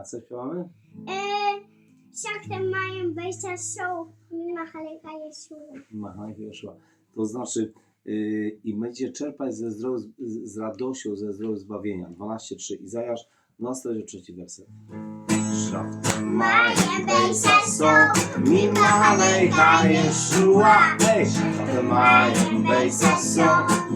A co śpiewamy? E, Szachtem mają wejścia są na Haleka Jeszuła. Machaj Joszua. To znaczy yy, i będziecie czerpać ze zdrowiu, z, z radością ze zdrowiu zbawienia. 12.3 Izajasz, 23 werset. Szaftem Mają wejścia są mimo Halejka Jeszua. Hej! Szaftem mają wejścia są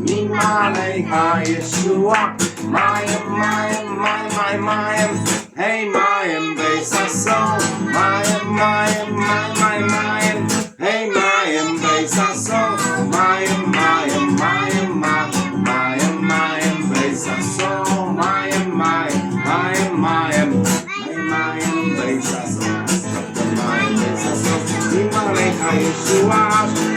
mimo Halejka Jeszua. Mają, mają, mają, mają, mają. Hej, mają wejścia są. Mają, mają, mają, mają, mają. Hej, mają wejścia są. Mają, mają, mają, mają. Mają, mają wejścia są. Mają, mają, mają, mają. Mają, mają wejścia są. Szaftem mają wejścia są. Mimo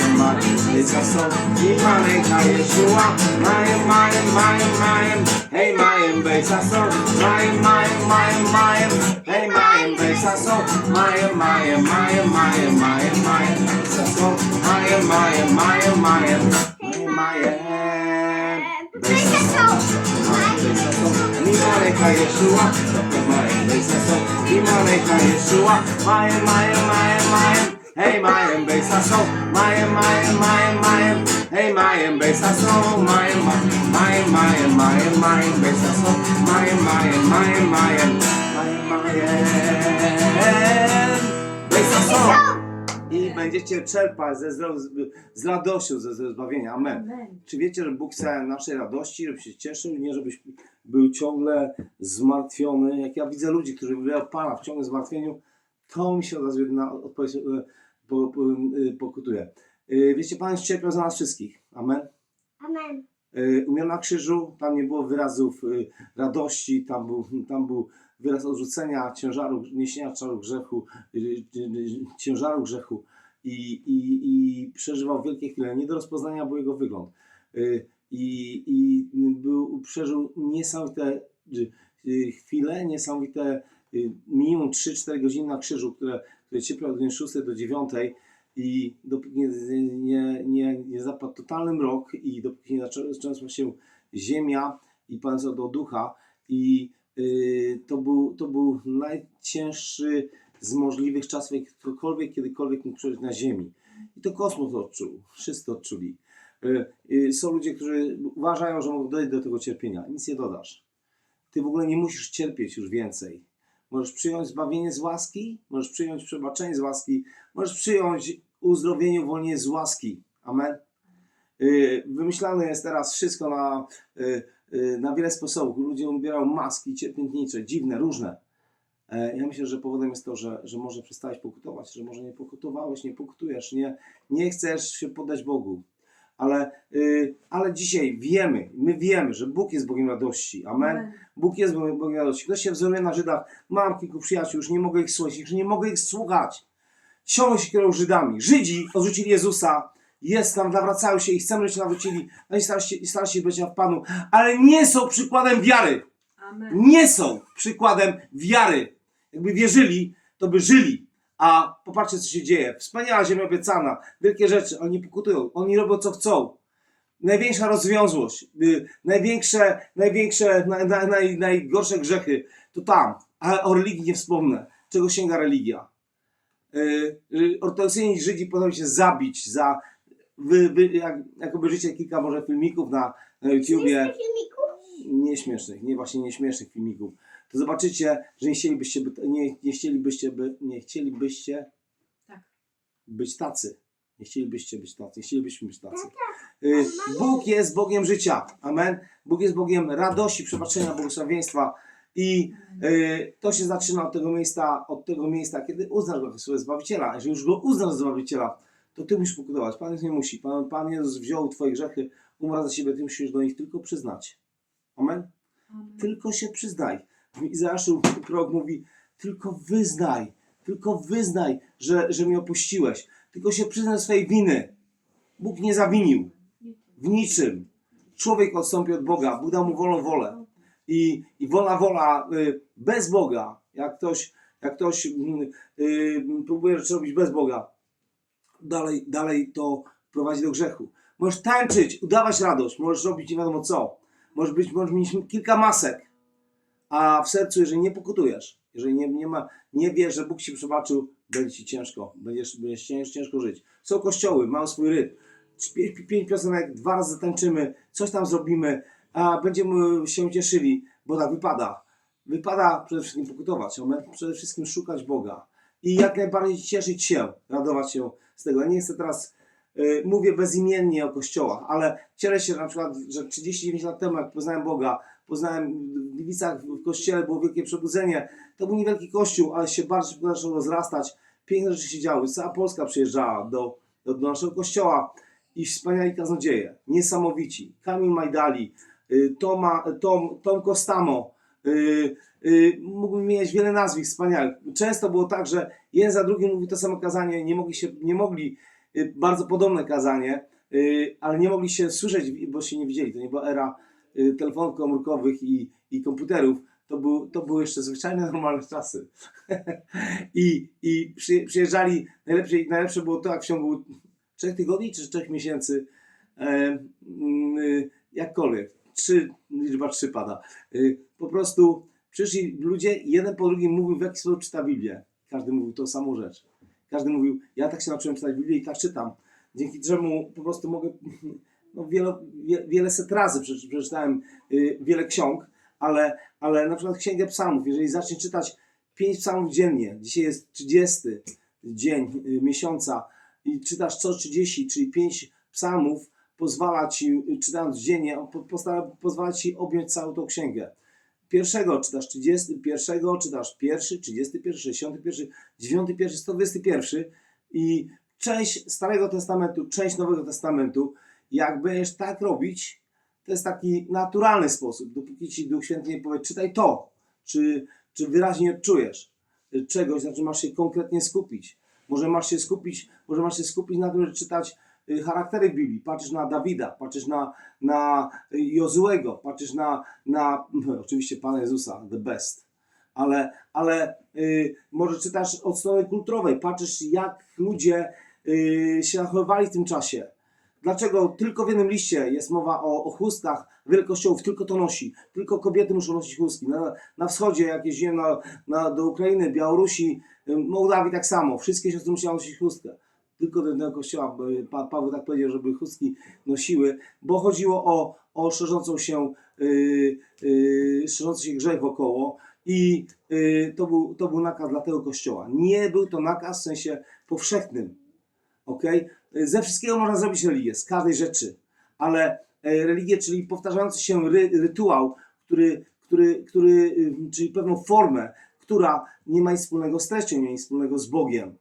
Halejka Jeszua. Szaftem mają wejścia są. Mimo Halejka Jeszua. Mają, mają, mają, mają. Hej, mają wejścia są. Mają, mają, mają, mają. Hej, mają wejścia są. Mają, mają, mają, mają, mają, mają wejścia są. Mają, mają, mają, mają. Mają, mają. Wejścia są. Mimo ręka Jeszua, Hej, mają wejścia są. Mają, mają, mają, mają. Hej, mają wejścia są. Mają, mają, mają, mają, mają wejścia są. Mają. Wejścia są. I będziecie czerpać ze zdrow- z radością ze ze zbawienia. Amen. Czy wiecie, że Bóg chce naszej radości, żeby się cieszył, nie żebyś był ciągle zmartwiony. Jak ja widzę ludzi, którzy wybierają Pana w ciągłym zmartwieniu, to mi się od razu jedna odpowiedź e, po, po, e, pokutuje. E, Wiecie, Pan cierpiał za nas wszystkich. Amen. Amen. E, Umiał na krzyżu, tam nie było wyrazów radości, tam był, tam był wyraz odrzucenia ciężaru, niesienia ciężaru grzechu, ciężaru grzechu i, i, i przeżywał wielkie chwile. Nie do rozpoznania był jego wygląd. I, i był, przeżył niesamowite chwile, niesamowite minimum 3-4 godziny na krzyżu, które, które cierpiał od godziny 6 do 9 i dopóki nie, nie, nie, nie zapadł totalny mrok i dopóki nie zaczę- zaczęła się ziemia i Pan do ducha i y, to, był, to był najcięższy z możliwych czasów, jaki ktokolwiek kiedykolwiek mógł przeżyć na ziemi. I to kosmos odczuł, wszyscy odczuli. Y, y, są ludzie, którzy uważają, że mogą dojść do tego cierpienia. Nic nie dodasz. Ty w ogóle nie musisz cierpieć już więcej. Możesz przyjąć zbawienie z łaski, możesz przyjąć przebaczenie z łaski, możesz przyjąć uzdrowienie, uwolnienie z łaski. Amen. Yy, Wymyślane jest teraz wszystko na, yy, yy, na wiele sposobów. Ludzie ubierają maski cierpiętnicze, dziwne, różne. E, Ja myślę, że powodem jest to, że, że może przestałeś pokutować, że może nie pokutowałeś, nie pokutujesz, nie, nie chcesz się poddać Bogu. Ale, yy, ale dzisiaj wiemy, my wiemy, że Bóg jest Bogiem radości. Amen. Bóg jest Bogiem Bogiem radości. Ktoś się wzoruje na Żydach. Mam kilku przyjaciół, już nie mogę ich słuchać, już nie mogę ich słuchać. Ciągle się kierują Żydami. Żydzi odrzucili Jezusa. Jest tam, nawracają się i chcemy, żeby się nawrócili. No i stali się, i stali się być w Panu. Ale nie są przykładem wiary. Amen. Nie są przykładem wiary. Jakby wierzyli, to by żyli. A popatrzcie, co się dzieje. Wspaniała ziemia obiecana. Wielkie rzeczy. Oni pokutują. Oni robią, co chcą. Największa rozwiązłość. y, największe, największe, naj, naj, naj, najgorsze grzechy to tam. A o religii nie wspomnę. Czego sięga religia? Y, y, Ortodoksyjni Żydzi potrafią się zabić za wy, wy, jak, jak obejrzycie kilka może filmików na, na YouTubie filmików? nieśmiesznych, nie właśnie nieśmiesznych filmików, to zobaczycie, że nie chcielibyście, by, nie, nie chcielibyście, by, nie chcielibyście Tak. być tacy. Nie chcielibyście być tacy, nie chcielibyśmy być tacy. Y, Bóg jest Bogiem życia. Amen. Bóg jest Bogiem radości, przebaczenia, błogosławieństwa. I y, to się zaczyna od tego miejsca, od tego miejsca, kiedy uznasz go swojego Zbawiciela. Jeżeli już go uznasz za Zbawiciela, to ty musisz pokutować. Pan Jezus nie musi. Pan, Pan Jezus wziął twoje grzechy, umarł za siebie, ty musisz do nich tylko przyznać. Amen. Amen. Tylko się przyznaj. W Izajaszu prorok mówi, tylko wyznaj, tylko wyznaj, że, że mnie opuściłeś. Tylko się przyznaj swojej winy. Bóg nie zawinił w niczym. Człowiek odstąpił od Boga, Bóg dał mu wolną wolę. I, i wolna wola y, bez Boga, jak ktoś, jak ktoś y, y, próbuje rzeczy robić bez Boga, dalej, dalej to prowadzi do grzechu. Możesz tańczyć, udawać radość, możesz robić nie wiadomo co. Możesz, być, możesz mieć kilka masek, a w sercu, jeżeli nie pokutujesz, Jeżeli nie, nie, ma, nie wiesz, że Bóg ci przebaczył, będzie ci ciężko, będziesz, będziesz cięż, ciężko żyć. Są kościoły, mają swój rytm. Pięć, pięć piosenek, dwa razy zatańczymy, coś tam zrobimy, a będziemy się cieszyli, bo tak wypada. Wypada przede wszystkim pokutować, przede wszystkim szukać Boga i jak najbardziej cieszyć się, radować się z tego. Ja nie chcę teraz, y, mówię bezimiennie o kościołach, ale cieszę się na przykład, że 39 lat temu, jak poznałem Boga, poznałem w Gliwicach, w kościele było wielkie przebudzenie. To był niewielki kościół, ale się bardzo szybko zaczął rozrastać. Piękne rzeczy się działy. Cała Polska przyjeżdżała do, do, do naszego kościoła i wspaniali kaznodzieje, niesamowici. Kamil Majdali, y, Toma, Tom, Tom Kostamo, y, y, mógłbym mieć wiele nazwisk wspaniałych. Często było tak, że jeden za drugim mówił to samo kazanie, nie mogli, się, nie mogli bardzo podobne kazanie, ale nie mogli się słyszeć, bo się nie widzieli. To nie była era telefonów komórkowych i, i komputerów. To, był, to były jeszcze zwyczajne, normalne czasy. I, i przy, przyjeżdżali, najlepsze, najlepsze było to, jak w ciągu trzech tygodni czy trzech miesięcy, e, mm, y, jakkolwiek, trzy, liczba trzy pada. Y, po prostu przyszli ludzie jeden po drugim mówił, w jaki sposób czyta Biblię. Każdy mówił tą samą rzecz. Każdy mówił, ja tak się nauczyłem czytać Biblię i tak czytam. Dzięki czemu po prostu mogę, no wiele, wie- wiele set razy przeczy- przeczytałem y, wiele ksiąg, ale, ale na przykład Księgę Psalmów, jeżeli zaczniesz czytać pięć psalmów dziennie, dzisiaj jest 30 dzień y, miesiąca i czytasz co 30, czyli pięć psalmów, pozwala ci, y, czytając dziennie, pozwala ci objąć całą tą księgę. Pierwszego czytasz 30, pierwszego czytasz pierwszy, 31, 61, 91, 121 i część Starego Testamentu, część Nowego Testamentu, jak będziesz tak robić, to jest taki naturalny sposób, dopóki ci Duch Święty nie powie, czytaj to, czy, czy wyraźnie odczujesz czegoś, znaczy masz się konkretnie skupić. Może masz się skupić, może masz się skupić na tym, że czytać y, charaktery Biblii. Patrzysz na Dawida, patrzysz na, na Jozuego, patrzysz na, na oczywiście Pana Jezusa, the best. Ale, ale y, może czytasz od strony kulturowej, patrzysz jak ludzie y, się zachowywali w tym czasie. Dlaczego tylko w jednym liście jest mowa o, o chustkach, wiele kościołów tylko to nosi, tylko kobiety muszą nosić chustki. Na, na wschodzie, jak jeździłem na, na, do Ukrainy, Białorusi, Mołdawii tak samo, wszystkie siostry musiały nosić chustkę. Tylko do jednego kościoła, y, pa, Paweł tak powiedział, żeby chustki nosiły, bo chodziło o, o szerzącą się, yy, yy, szerzący się grzech wokoło i yy, to, był, to był nakaz dla tego kościoła. Nie był to nakaz w sensie powszechnym, ok? Ze wszystkiego można zrobić religię, z każdej rzeczy, ale e, religię, czyli powtarzający się ry, rytuał, który, który, który, y, czyli pewną formę, która nie ma nic wspólnego z treścią, nie ma nic wspólnego z Bogiem.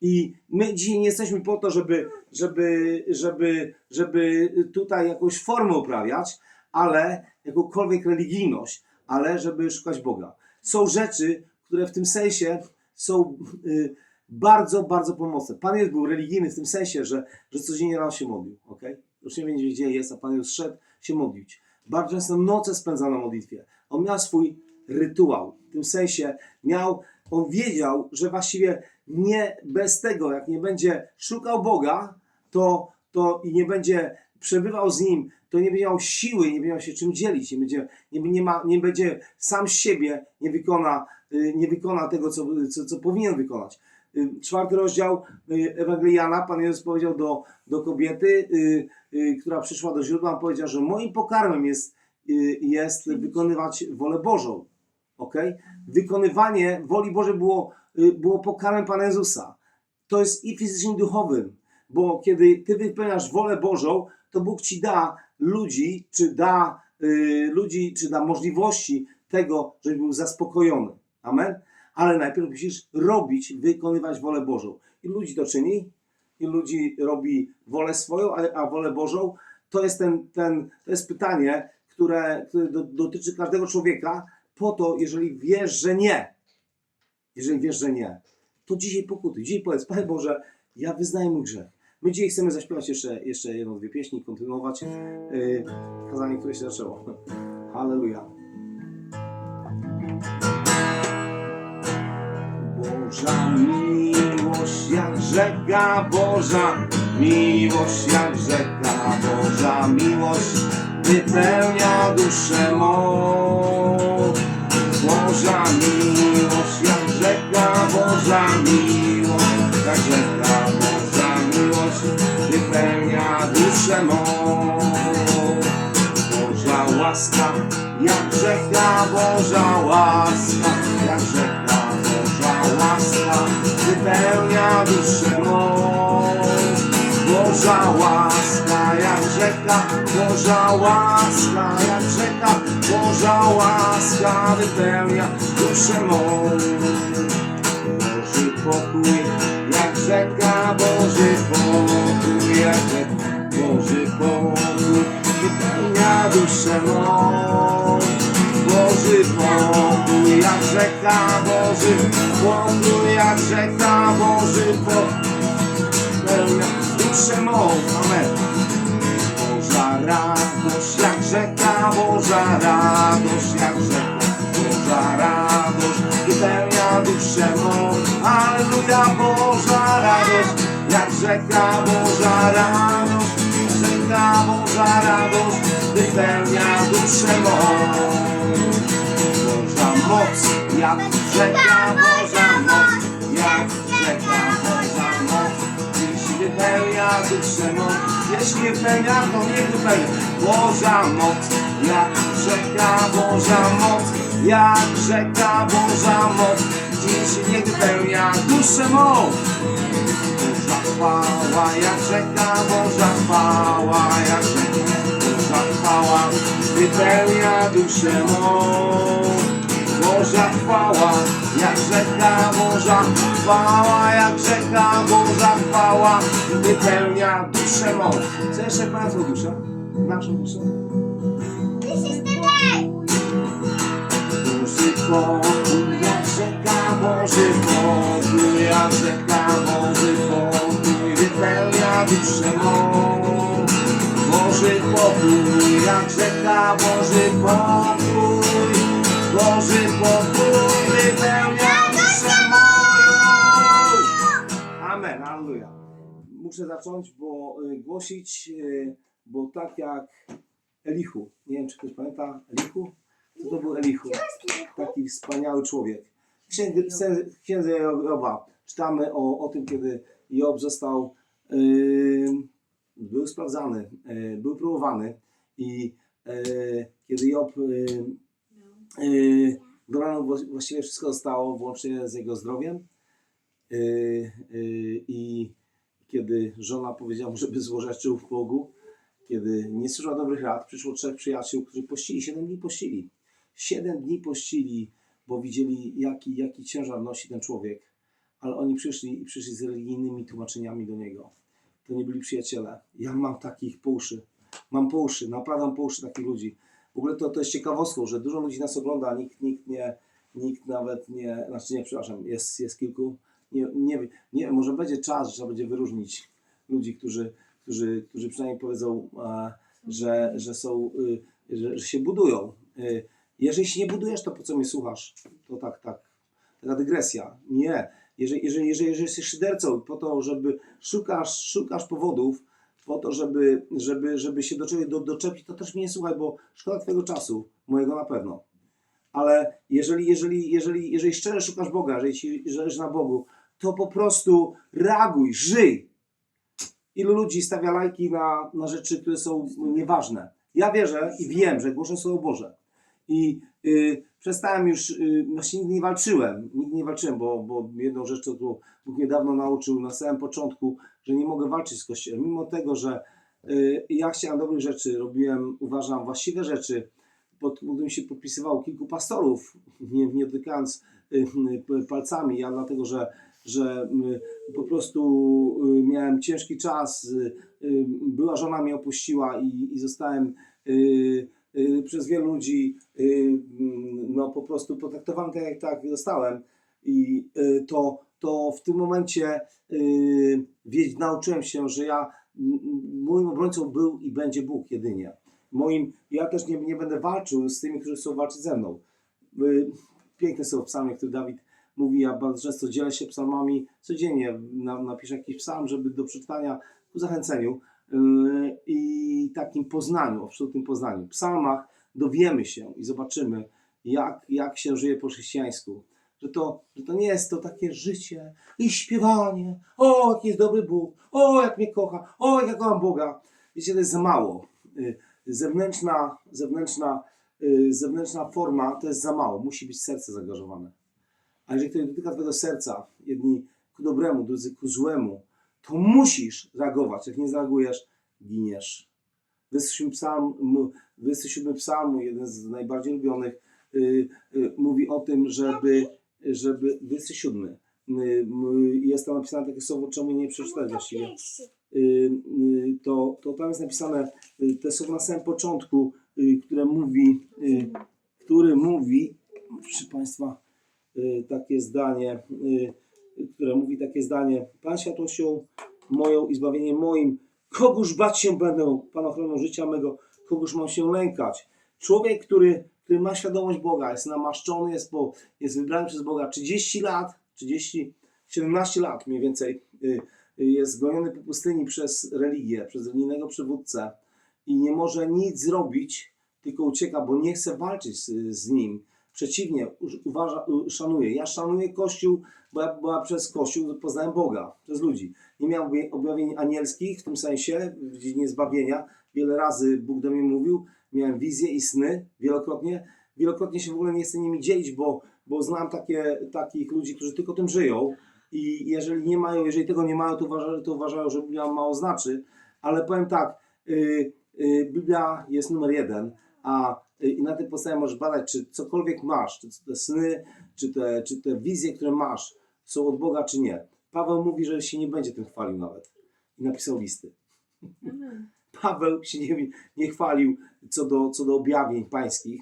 I my dzisiaj nie jesteśmy po to, żeby, żeby, żeby, żeby tutaj jakąś formę uprawiać, ale jakąkolwiek religijność, ale żeby szukać Boga. Są rzeczy, które w tym sensie są y, bardzo, bardzo pomocne. Pan Jezus był religijny w tym sensie, że, że codziennie rano się modlił. Okay? Już nie wiem, gdzie jest, a Pan Jezus szedł się modlić. Bardzo często noce spędzał na modlitwie. On miał swój rytuał. W tym sensie miał, on wiedział, że właściwie nie bez tego, jak nie będzie szukał Boga, to, to i nie będzie przebywał z Nim, to nie będzie miał siły, nie będzie miał się czym dzielić, nie będzie, nie, nie, ma, nie będzie sam siebie, nie wykona, y, nie wykona tego, co, co, co powinien wykonać. Czwarty rozdział y, Ewangelii Jana, Pan Jezus powiedział do, do kobiety, y, y, która przyszła do źródła, powiedział, że moim pokarmem jest, jest wykonywać wolę Bożą. Okay? Wykonywanie woli Bożej było, było pokarmem Pana Jezusa. To jest i fizycznie, i duchowym, bo kiedy Ty wypełniasz wolę Bożą, to Bóg Ci da ludzi, czy da y, ludzi, czy da możliwości tego, żebyś był zaspokojony. Amen? Ale najpierw musisz robić, wykonywać wolę Bożą. I ludzi to czyni, i ludzi robi wolę swoją, a, a wolę Bożą, to jest, ten, ten, to jest pytanie, które, które do, dotyczy każdego człowieka, po to, jeżeli wiesz, że nie, jeżeli wiesz, że nie, to dzisiaj pokutuj. Dzisiaj powiedz, Panie Boże, ja wyznaję mój grzech. My dzisiaj chcemy zaśpiewać jeszcze, jeszcze jedną, dwie pieśni, kontynuować yy, kazanie, które się zaczęło. Halleluja. burza, miłość jak rzeka Boża, miłość jak rzeka Boża, miłość wypełnia duszę mą. Boża, miłość jak rzeka Boża, miłość jak rzeka Boża, miłość wypełnia duszę mą. Boża łaska jak rzeka Boża, wypełnia duszę mą. Boża łaska, jak rzeka, Boża łaska, jak rzeka, Boża łaska, wypełnia duszę mą. Boży pokój, jak rzeka, Boży pokój, jak rzeka, Boży pokój, wypełnia duszę mą. Boży pokój, jak rzeka, Boży pokój, jak rzeka, Boży wypełnia duszę mą. Boża radość, jak rzeka, Boża radość, jak rzeka, Boża radość, wypełnia duszę mą. Alleluja, Boża radość, jak rzeka, Boża radość, rzeka, Boża radość, wypełnia duszę mą. Moc, jak rzeka, Boża moc, jak rzeka, Boża moc, jeśli wypełnia duszę mą, jeśli wypełnia, to niech wypełnia. Boża moc, jak rzeka, Boża moc, jak rzeka, Boża moc, dziś niech wypełnia duszę mą. Boża chwała, jak rzeka, Boża chwała, jak rzeka, Boża chwała, wypełnia duszę mą. Boża chwała, jak rzeka, Boża chwała, jak rzeka, Boża chwała, wypełnia duszę mą. Co jeszcze Państwo duszę? Naszą duszę? Boży pokój, jak rzeka, Boży pokój, jak rzeka, Boży pokój, wypełnia duszę mą. Boży pokój, jak rzeka, Boży pokój, Boży pokój, wypełnia duszę moją. Amen, alleluja. Muszę zacząć, bo y, głosić, y, bo tak jak Elichu, nie wiem czy ktoś pamięta Elichu? Co to był Elichu? taki wspaniały człowiek. Księdze, księdze- Joba czytamy o, o tym, kiedy Job został, yy, był sprawdzany, yy, był próbowany i yy, kiedy Job yy, yy, dobrano wła- właściwie wszystko zostało, włącznie z jego zdrowiem yy, yy, i kiedy żona powiedziała mu, żeby złorzeczył w Bogu, kiedy nie słyszał dobrych rad, przyszło trzech przyjaciół, którzy pościli, siedem dni pościli. Siedem dni pościli, bo widzieli, jaki, jaki ciężar nosi ten człowiek, ale oni przyszli i przyszli z religijnymi tłumaczeniami do niego. To nie byli przyjaciele. Ja mam takich po uszy. Mam po uszy, naprawdę po uszy takich ludzi. W ogóle to, to jest ciekawostką, że dużo ludzi nas ogląda, nikt, nikt nie, nikt nawet nie, znaczy nie, przepraszam, jest, jest kilku, nie, nie, nie, może będzie czas, że trzeba będzie wyróżnić ludzi, którzy, którzy, którzy przynajmniej powiedzą, e, że, że są, y, że, że się budują. Y, jeżeli się nie budujesz, to po co mnie słuchasz? To tak, tak. Taka dygresja. Nie. Jeżeli, jeżeli, jeżeli, jeżeli jesteś szydercą po to, żeby szukasz, szukasz powodów, po to, żeby, żeby, żeby się do czegoś do, doczepić, to też mnie nie słuchaj, bo szkoda twojego czasu, mojego na pewno. Ale jeżeli, jeżeli, jeżeli, jeżeli szczerze szukasz Boga, jeżeli ci zależy na Bogu, to po prostu reaguj, żyj. Ilu ludzi stawia lajki na, na rzeczy, które są nieważne. Ja wierzę i wiem, że głoszę Słowo Boże. I y, przestałem już, y, właśnie nigdy nie walczyłem, nigdy nie walczyłem, bo, bo jedną rzecz, tu Bóg mnie dawno nauczył na samym początku, że nie mogę walczyć z Kościołem. Mimo tego, że y, ja chciałem dobrych rzeczy, robiłem, uważam, właściwe rzeczy, pod którym się podpisywało kilku pastorów, nie, nie dotykając y, palcami, ja dlatego, że, że y, po prostu miałem ciężki czas, była żona mnie opuściła i, i zostałem przez wielu ludzi mm, no po prostu potraktowany tak jak tak zostałem. I to, to w tym momencie y, wiedzieć, nauczyłem się, że ja moim obrońcą był i będzie Bóg jedynie. Moim, ja też nie, nie będę walczył z tymi, którzy chcą walczyć ze mną. Y, Piękne są psalmy, które Dawid mówi, ja bardzo często dzielę się psalmami codziennie, na, napiszę jakiś psalm, żeby do przeczytania ku zachęceniu yy, i takim poznaniu, absolutnym poznaniu. W psalmach dowiemy się i zobaczymy, jak, jak się żyje po chrześcijańsku. Że to, że to nie jest to takie życie i śpiewanie, o jaki jest dobry Bóg, o jak mnie kocha, o jak ja kocham Boga. Wiecie, to jest za mało. Yy, Zewnętrzna, zewnętrzna y, zewnętrzna forma to jest za mało. Musi być serce zaangażowane. A jeżeli ktoś dotyka twojego serca, jedni ku dobremu, drudzy ku złemu, to musisz reagować. Jak nie zareagujesz, giniesz. 27 psalm, m- 27 psalmu, jeden z najbardziej lubionych, y, y, mówi o tym, żeby, żeby 27. y, Jest tam napisane takie słowo, czemu nie przeczytać właściwie. Y, y, To, to tam jest napisane te słowo na samym początku, które mówi, który mówi, proszę Państwa, takie zdanie, które mówi takie zdanie, Pan światłością moją i zbawieniem moim, kogóż bać się będę, Pan ochroną życia mego, kogóż mam się lękać. Człowiek, który, który ma świadomość Boga, jest namaszczony, jest, po, jest wybrany przez Boga 30 lat, 30, 17 lat mniej więcej, y, y, jest goniony po pustyni przez religię, przez religijnego przywódcę i nie może nic zrobić, tylko ucieka, bo nie chce walczyć z, z nim. Przeciwnie, uważa, szanuje. Ja szanuję Kościół, bo ja, bo ja przez Kościół poznałem Boga, przez ludzi. Nie miałem obja- objawień anielskich w tym sensie, w dziedzinie zbawienia. Wiele razy Bóg do mnie mówił, miałem wizje i sny wielokrotnie. Wielokrotnie się w ogóle nie chcę nimi dzielić, bo, bo znam takie, takich ludzi, którzy tylko tym żyją i jeżeli nie mają, jeżeli tego nie mają, to uważają, to uważają że Biblia mało znaczy. Ale powiem tak, y, y, Biblia jest numer jeden, a y, i na tej podstawie możesz badać, czy cokolwiek masz, czy te sny, czy te, czy te wizje, które masz, są od Boga, czy nie. Paweł mówi, że się nie będzie tym chwalił nawet. I napisał listy. Paweł się nie, nie chwalił co do, co do objawień pańskich,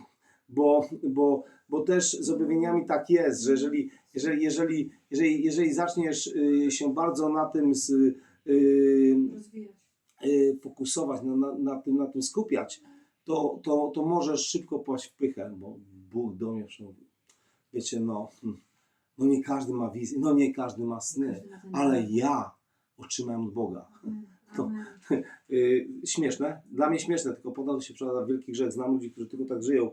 bo, bo, bo też z objawieniami tak jest, że jeżeli, jeżeli, jeżeli, jeżeli, jeżeli zaczniesz y, się bardzo na tym z, y, Rozwijać. y, fokusować, na, na, na, tym, na tym skupiać, to, to, to możesz szybko paść w pychę, bo Bóg do mnie przemówił. Wiecie, no, hmm, no nie każdy ma wizję, no nie każdy ma sny, ale ja otrzymałem od Boga. Amen. to- Amen. Y, śmieszne, dla mnie śmieszne, tylko to się przekłada w wielki grzech. Znam ludzi, którzy tylko tak żyją.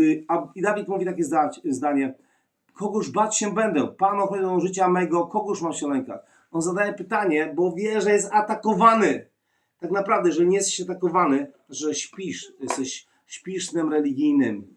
Y, a, I Dawid mówi takie zda, zdanie: Kogoż bać się będę? Pan ochroną życia mego, kogoż mam się lękać? On zadaje pytanie, bo wie, że jest atakowany. Tak naprawdę, jeżeli nie jesteś atakowany, że śpisz, jesteś śpisz snem religijnym.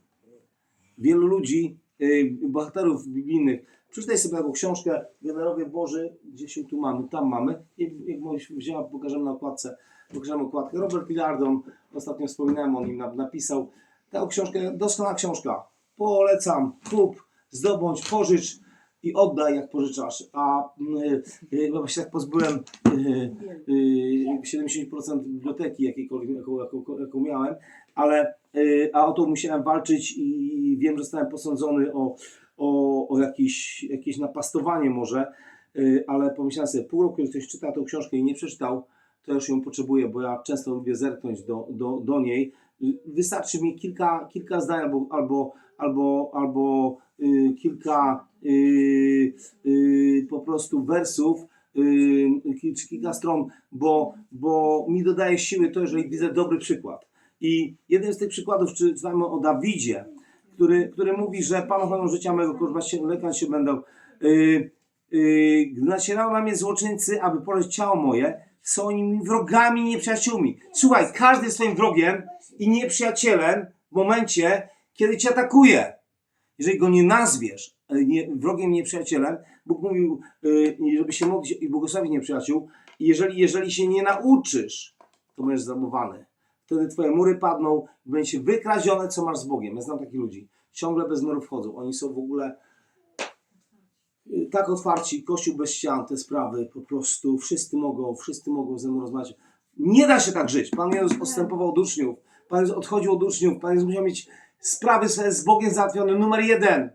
Wielu ludzi, y, bohaterów biblijnych, przeczytaj sobie taką książkę Generowie Boży, gdzie się tu mamy, tam mamy. I jak wzięła, pokażemy na okładce, pokażemy okładkę. Robert Pilardon, ostatnio wspominałem o nim, na- napisał tę książkę, doskonała książka. Polecam, kup, zdobądź, pożycz i oddaj jak pożyczasz. A y, y, bo się tak pozbyłem y, Wielu. y, 70% biblioteki jakiejkolwiek, jaką, jaką, jaką miałem, ale y, a o to musiałem walczyć i wiem, że zostałem posądzony o, o, o jakieś, jakieś napastowanie może, y, ale pomyślałem sobie, pół roku, jak ktoś czyta tą książkę i nie przeczytał, to już ją potrzebuję, bo ja często lubię zerknąć do, do, do niej. Wystarczy mi kilka, kilka zdań albo, albo, albo, albo y, kilka y, po prostu wersów, czy kilka stron, bo, bo mi dodaje siły to, jeżeli widzę dobry przykład. I jeden z tych przykładów, czy czytamy o Dawidzie, który, który mówi, że Pan ochroną życia mego, kurwa się, lekać się będą. Yy, yy, na mnie złoczyńcy, aby poleść ciało moje, są oni wrogami, nieprzyjaciółmi. Słuchaj, każdy jest twoim wrogiem i nieprzyjacielem w momencie, kiedy cię atakuje. Jeżeli go nie nazwiesz e, nie, wrogiem, nieprzyjacielem, Bóg mówił, yy, żeby się modlić i błogosławić nieprzyjaciół, jeżeli, jeżeli się nie nauczysz, to będziesz zamowany. Wtedy twoje mury padną, będzie wykradzione, co masz z Bogiem. Ja znam takich ludzi. Ciągle bez murów wchodzą. Oni są w ogóle y, tak otwarci, kościół bez ścian, te sprawy po prostu wszyscy mogą, wszyscy mogą ze mną rozmawiać. Nie da się tak żyć. Pan Jezus odstępował od uczniów. Pan Jezus odchodził od uczniów. Pan Jezus musiał mieć sprawy z Bogiem załatwione. Numer jeden.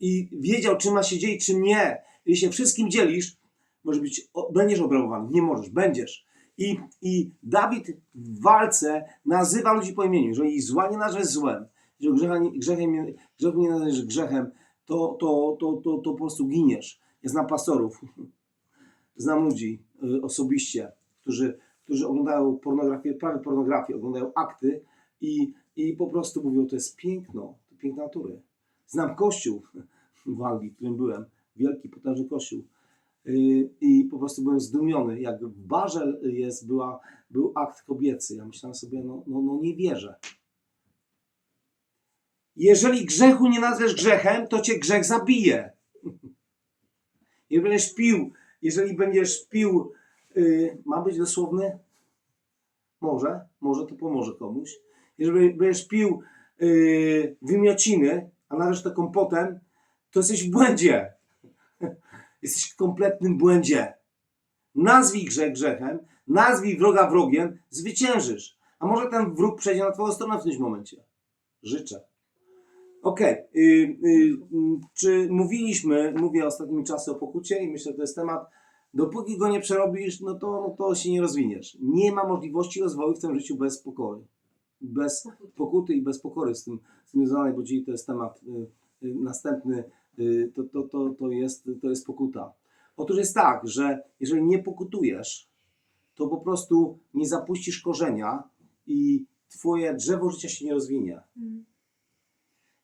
I wiedział, czym ma się dzielić, czym nie. Jeśli się wszystkim dzielisz, może być, będziesz obrabowany. Nie możesz, będziesz. I, I Dawid w walce nazywa ludzi po imieniu. Jeżeli zła nie nazwiesz złem, nie- grzechem, nie- nazwiesz grzechem, to, to, to, to, to po prostu giniesz. Ja znam pastorów, znam ludzi y, osobiście, którzy, którzy oglądają pornografię, prawie pornografię, oglądają akty i, i po prostu mówią, to jest piękno, to piękna natury. Znam kościół w Anglii, w którym byłem, wielki, potężny kościół. Yy, I po prostu byłem zdumiony, jak w barze jest, była, był akt kobiecy. Ja myślałem sobie, no, no, no nie wierzę. jeżeli grzechu nie nazwiesz grzechem, to cię grzech zabije. Jeżeli będziesz pił, jeżeli będziesz pił, yy, ma być dosłowny? Może, może to pomoże komuś. Jeżeli będziesz pił yy, wymiociny, a nazwiesz to kompotem, to jesteś w błędzie. Jesteś w kompletnym błędzie. Nazwij grzech grzechem, nazwij wroga wrogiem, zwyciężysz. A może ten wróg przejdzie na twoją stronę w tym momencie. Życzę. Okej, y, y, y, czy mówiliśmy, mówię ostatnimi czasy o pokucie i myślę, że to jest temat, dopóki go nie przerobisz, no to, no to się nie rozwiniesz. Nie ma możliwości rozwoju w tym życiu bez pokory. Bez pokuty i bez pokory z tym, związanej, bo dzisiaj to jest temat y, y, następny, to, to, to, to, jest, to jest pokuta. Otóż jest tak, że jeżeli nie pokutujesz, to po prostu nie zapuścisz korzenia i twoje drzewo życia się nie rozwinie.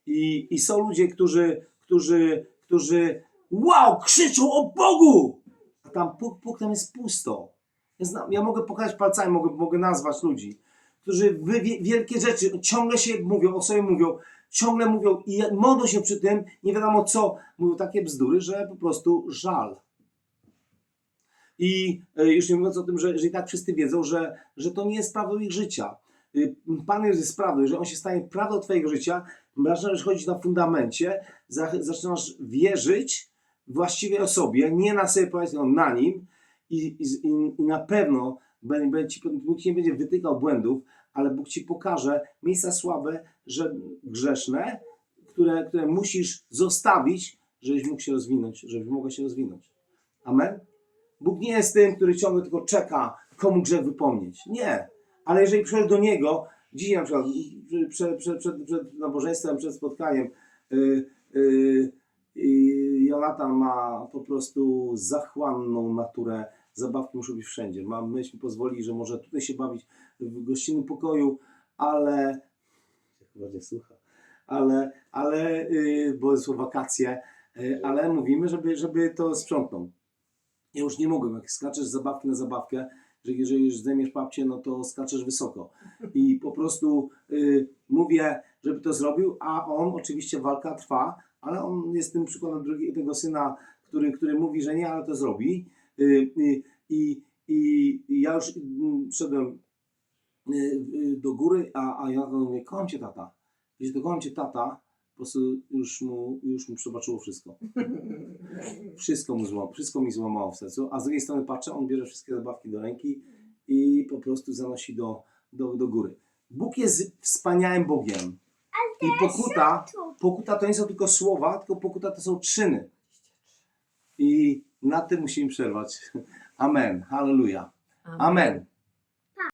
I, I są ludzie, którzy, którzy, którzy wow, krzyczą o Bogu! A tam puk, puk, tam jest pusto. Ja, znam, ja mogę pokazać palcami, mogę, mogę nazwać ludzi, którzy wielkie rzeczy ciągle się mówią, o sobie mówią, ciągle mówią i modlą się przy tym, nie wiadomo co, mówią takie bzdury, że po prostu żal. I e, już nie mówiąc o tym, że, że i tak wszyscy wiedzą, że, że to nie jest prawdą ich życia. Y, Pan jest prawdą, jeżeli On się stanie prawdą Twojego życia, zaczynasz chodzić na fundamencie, za- zaczynasz wierzyć właściwej osobie, nie na sobie powiedzmy, tylko na Nim i, i, i- na pewno Bóg nie będzie wytykał błędów, ale Bóg Ci pokaże miejsca słabe, że grzeszne, które, które musisz zostawić, żebyś mógł się rozwinąć, żebyś mogła się rozwinąć. Amen? Bóg nie jest tym, który ciągle tylko czeka, komu grzech wypomnieć. Nie. Ale jeżeli przychodzisz do Niego, dzisiaj na przykład przed, przed, przed, przed nabożeństwem, przed spotkaniem, yy, yy, Jonatan ma po prostu zachłanną naturę. Zabawki muszą być wszędzie. Ma, myśmy pozwolili, że może tutaj się bawić w gościnnym pokoju, ale chyba nie słucha, ale, ale yy, bo są wakacje, yy, ale mówimy, żeby, żeby to sprzątnął. Ja już nie mogłem, jak skaczesz z zabawki na zabawkę, że jeżeli już zdejmiesz papcie, no to skaczesz wysoko. I po prostu y, mówię, żeby to zrobił, a on, oczywiście walka trwa, ale on jest tym przykładem drugi, tego syna, który, który mówi, że nie, ale to zrobi. Y, y, I i, i ja już mm, szedłem y, do góry, a, a ja mówię, kocham cię tata. Jeśli to kocham cię tata, po prostu już mu, już mu przebaczyło wszystko. Wszystko, mu złamało, wszystko mi złamało w sercu, a z drugiej strony patrzę, on bierze wszystkie zabawki do ręki i po prostu zanosi do, do, do góry. Bóg jest wspaniałym Bogiem. I pokuta, pokuta to nie są tylko słowa, tylko pokuta to są czyny. I na tym musimy przerwać. Amen. Hallelujah. Amen.